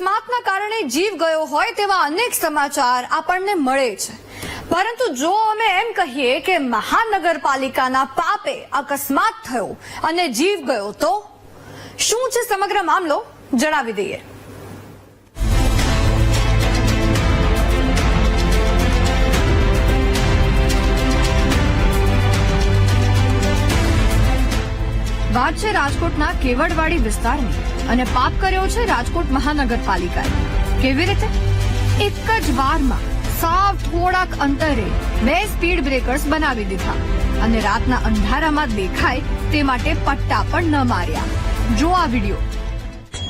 અકસ્માતના કારણે જીવ ગયો હોય તેવા અનેક સમાચાર આપણને મળે છે. પરંતુ જો અમે એમ કહીએ કે મહાનગરપાલિકાના પાપે અકસ્માત થયો અને જીવ ગયો, તો શું છે સમગ્ર મામલો? જણાવી દઈએ. વાત છે રાજકોટના કેવડવાડી વિસ્તારની. અને પાપ કર્યો છે રાજકોટ મહાનગરપાલિકાએ. કેવી રીતે? એક જ વારમાં સાવ થોડાક અંતરે બે સ્પીડ બ્રેકર્સ બનાવી દીધા અને રાતના અંધારામાં દેખાય તે માટે પટ્ટા પણ ન માર્યા. જો આ વીડિયો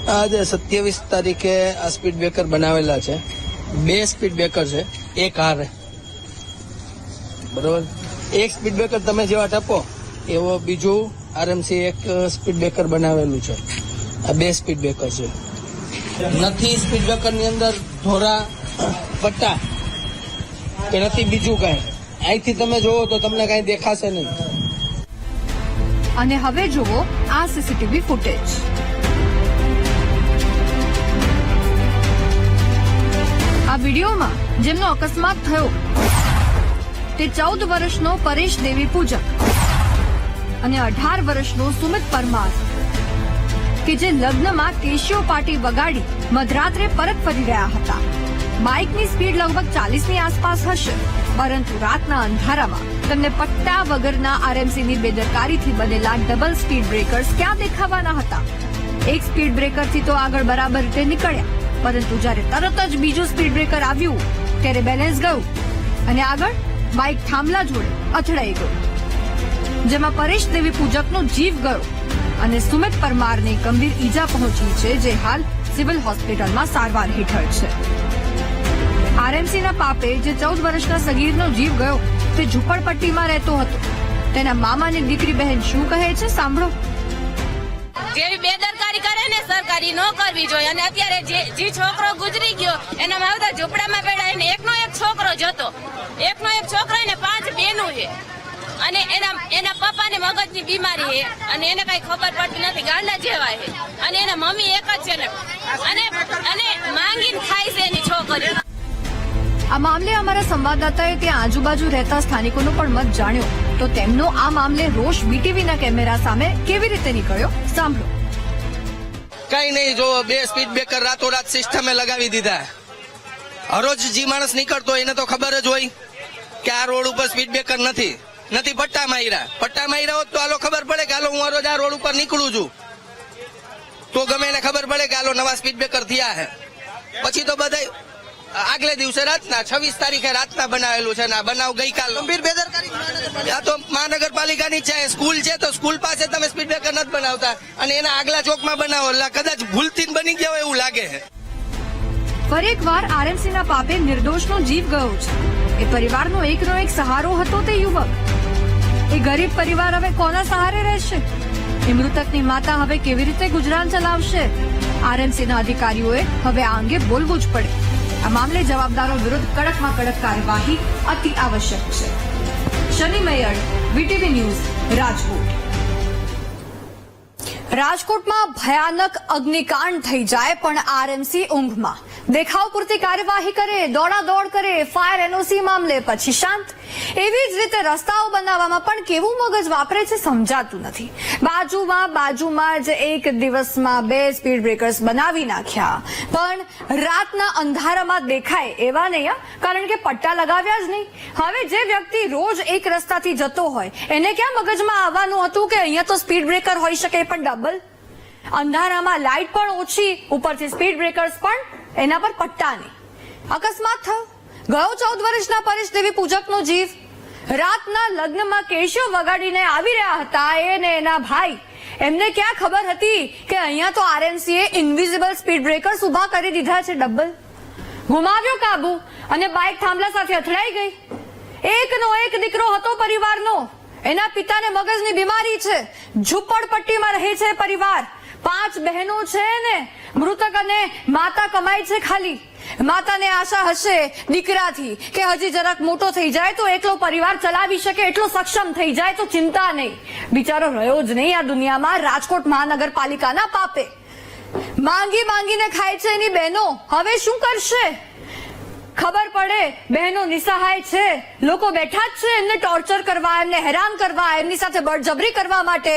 આજે સત્યાવીસ તારીખે આ સ્પીડ બ્રેકર બનાવેલા છે. બે સ્પીડ બ્રેકર છે. એક હાર. બરોબર? એક સ્પીડ બ્રેકર તમે જેવા ટપો, એવો બીજું આરએમસી એક સ્પીડ બ્રેકર બનાવેલું છે. આ બે સ્પીડ બ્રેકર છે. નથી સ્પીડ બ્રેકરની અંદર ધોરા, પટ્ટા કે નથી બીજું કાંઈ. અહીંથી તમે જોવો તો તમને કાંઈ દેખાશે નહીં. અને હવે જુઓ આ સીસીટીવી ફૂટેજ આ વિડીયોમાં જેમનો અકસ્માત થયો, તે ચૌદ વર્ષનો પરેશ દેવી પૂજક અને અઢાર વર્ષનો સુમિત પરમાર. કે જે લગ્નમાં કેશિયો પાર્ટી વગાડી મધરાત્રે પરત ફરી રહ્યા હતા. બાઇકની સ્પીડ લગભગ ચાલીસની આસપાસ હશે, પરંતુ રાતના અંધારામાં તેમને પટ્ટા વગરના આરએમસીની બેદરકારીથી બનેલા ડબલ સ્પીડ બ્રેકર્સ ક્યાં દેખાવાના હતા? એક સ્પીડ બ્રેકરથી તો આગળ બરાબર રીતે નીકળ્યા, પરંતુ જ્યારે તરત જ બીજું સ્પીડ બ્રેકર આવ્યું, ત્યારે બેલેન્સ ગયું અને આગળ બાઇક થાંભલા જોડે અથડાઈ ગયું, જેમાં પરેશ દેવી પૂજકનો જીવ ગયો. અને સુમિત પરમારને ગંભીર ઈજા પહોંચી છે, જે હાલ સિવિલ હોસ્પિટલમાં સારવાર હેઠળ છે. આરએમસીના પાપે જે ચૌદ વર્ષના સગીરનો જીવ ગયો, તે ઝુંપડપટ્ટીમાં રહેતો હતો. તેના મામાની દીકરી બહેન શું કહે છે, સાંભળો. જેવી બેદરકારી કરે ને, સરકારી ન કરવી જોઈએ. અને અત્યારે જે જે છોકરો ગુજરી ગયો એના માવતા ઝૂંપડામાં એને એકનો એક છોકરો જતો. એકનો એક છોકરો ને, પાંચ બેનું છે. અને એના એના પપ્પાને મગજની બીમારી છે. અને એને કઈ ખબર પડતી નથી. ગાંડા જેવા છે. અને એના મમ્મી એક જ છે ને. અને અને માંગીને ખાય છે એની છોકરી. આ મામલે અમારા સંવાદદાતાએ ત્યાં આજુબાજુ રહેતા સ્થાનિકોનો પણ મત જાણ્યો. તો તેમનો આ મામલે રોષ બીટીવીના કેમેરા સામે કેવી રીતે નીકળ્યો? સાંભળો. કઈ નહીં જો બે સ્પીડ બ્રેકર રાતોરાત સિસ્ટમે લગાવી દીધા. હરોજ જે માણસ નીકળતો હોય એને તો ખબર જ હોય કે આ રોડ ઉપર સ્પીડ બ્રેકર નથી. નથી પટ્ટા માર્યા. પટ્ટા માર્યા હોત તો આલો ખબર પડે કે આલો હું રોજ આ રોડ ઉપર નીકળું છું. તો ગમે એને ખબર પડે કે આલો નવા સ્પીડ બ્રેકર થયા હે. પછી તો બધા આગલે દિવસે રાતના છવ્વીસ તારીખે રાતના બનાવેલું છે ના આ બનાવ ગઈકાલ ગંભીર બેદરકારી આ તો મહાનગરપાલિકાની છે સ્કૂલ છે તો સ્કૂલ પાસે તમે સ્પીડ બ્રેકર નથી બનાવતા. અને એના આગલા ચોકમાં બનાવો એટલે કદાચ ભૂલથી બની ગયા હોય એવું લાગે છે ફરી એકવાર આરએમસીના પાપે નિર્દોષનો જીવ ગયો છે. એ પરિવારનો એકનો એક સહારો હતો તે યુવક. એ ગરીબ પરિવાર હવે કોના સહારે રહેશે? એ મૃતકની માતા હવે કેવી રીતે ગુજરાન ચલાવશે? આરએમસીના અધિકારીઓએ હવે આ અંગે બોલવું જ પડે. આ મામલે જવાબદારો વિરુદ્ધ કડકમાં કડક કાર્યવાહી અતિ આવશ્યક છે. Shani Maiyad VTV news, Rajkot. રાજકોટમાં ભયાનક અગ્નિકાંડ થઈ જાય પણ આરએમસી ઊંઘમાં. દેખાવ પૂરતી કાર્યવાહી કરે, દોડાદોડ કરે, ફાયર એનઓસી મામલે પછી શાંત એવી જ રીતે રસ્તાઓ બનાવવામાં પણ કેવું મગજ વાપરે છે સમજાતું નથી. બાજુમાં બાજુમાં જ એક દિવસમાં બે સ્પીડ બ્રેકર્સ બનાવી નાખ્યા. પણ રાતના અંધારામાં દેખાય એવા નહીં કારણ કે પટ્ટા લગાવ્યા જ નહીં. હવે જે વ્યક્તિ રોજ એક રસ્તાથી જતો હોય, એને ક્યાં મગજમાં આવવાનું હતું કે અહીંયા તો સ્પીડ બ્રેકર હોઈ શકે પણ ડબલ અંધારામાં લાઇટ પણ ઓછી, ઉપરથી સ્પીડ બ્રેકર્સ પણ એના પર પટ્ટા નહીં. અકસ્માત થયો. ગયો ચૌદ વર્ષના પરેશ દેવી પૂજકનો જીવ. રાતના લગ્નમાં કેશવ વગાડીને આવી રહ્યા હતા એને એના ભાઈ. એમને ક્યાં ખબર હતી કે અહીંયા તો આરએમસીએ ઇન્વિઝિબલ સ્પીડ બ્રેકર્સ ઊભા કરી દીધા છે ડબલ ગુમાવ્યો કાબુ અને બાઇક થાંભલા સાથે અથડાઈ ગઈ. એકનો એક દીકરો હતો પરિવારનો. એના પિતાને મગજની બીમારી છે. ઝુંપડપટ્ટીમાં રહે છે પરિવાર. પાંચ બહેનો છે ને, મૃતક અને માતા કમાય છે ખાલી. માતાને આશા હશે દીકરાથી કે હજી જરાક મોટો થઈ જાય તો એકલો પરિવાર ચલાવી શકે, એટલો સક્ષમ થઈ જાય તો ચિંતા નહીં. બિચારો રહ્યો જ નહીં આ દુનિયામાં રાજકોટ મહાનગરપાલિકાના પાપે. માંગી માંગીને ખાય છે એની બહેનો. હવે શું કરશે? ખબર પડે, બહેનો નિસહાય છે. લોકો બેઠા જ છે એમને ટોર્ચર કરવા, એમને હેરાન કરવા, એમની સાથે બળજબરી કરવા માટે.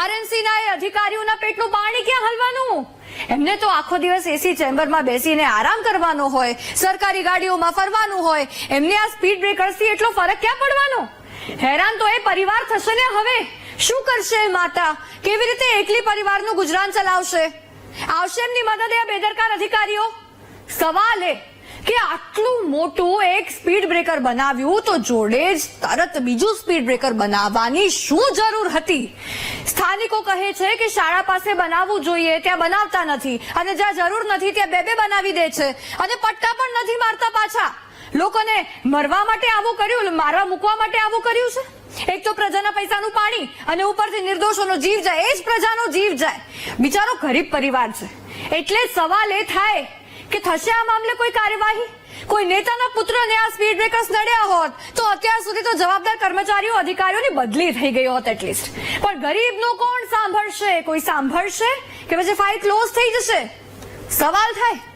આરએનસી ના એ અધિકારીઓના પેટનું પાણી ક્યાં હલવાનું? એમને તો આખો દિવસ એસી ચેમ્બરમાં બેસીને આરામ કરવાનો હોય, સરકારી ગાડીઓમાં ફરવાનું હોય. એમને આ સ્પીડ બ્રેકર્સથી એટલો ફરક ક્યાં પડવાનો? હેરાન તો એ પરિવાર થશે ને હવે. શું કરશે માતા? કેવી રીતે એકલી પરિવારનું ગુજરાન ચલાવશે? આવશે એમની મદદ એ બેદરકાર અધિકારીઓ? સવાલ એ. કે આટલું મોટું એક સ્પીડ બ્રેકર બનાવ્યું તો જોડે જ તરત બીજું સ્પીડ બ્રેકર બનાવવાની શું જરૂર હતી? સ્થાનિકો કહે છે કે શાળા પાસે બનાવવું જોઈએ, ત્યાં બનાવતા નથી. અને જ્યાં જરૂર નથી, ત્યાં બે બે બનાવી દે છે. અને પટ્ટા પણ નથી મારતા પાછા. લોકોને મરવા માટે આવું કર્યું મારવા મૂકવા માટે આવું કર્યું છે? એક તો પ્રજાના પૈસાનું પાણી અને ઉપરથી નિર્દોષોનો જીવ જાય, એ જ પ્રજાનો જીવ જાય. બિચારો ગરીબ પરિવાર છે. એટલે સવાલ એ થાય કે થશે આ મામલે કોઈ કાર્યવાહી? કોઈ નેતાના પુત્રને આ સ્પીડ બ્રેકર્સ નડ્યા હોત, તો અત્યાર સુધી તો જવાબદાર કર્મચારીઓ, અધિકારીઓની બદલી થઈ ગઈ હોત એટલીસ્ટ પણ ગરીબનું કોણ સાંભળશે? કોઈ સાંભળશે? કે પછી ફાઇલ ક્લોઝ થઈ જશે? સવાલ થાય.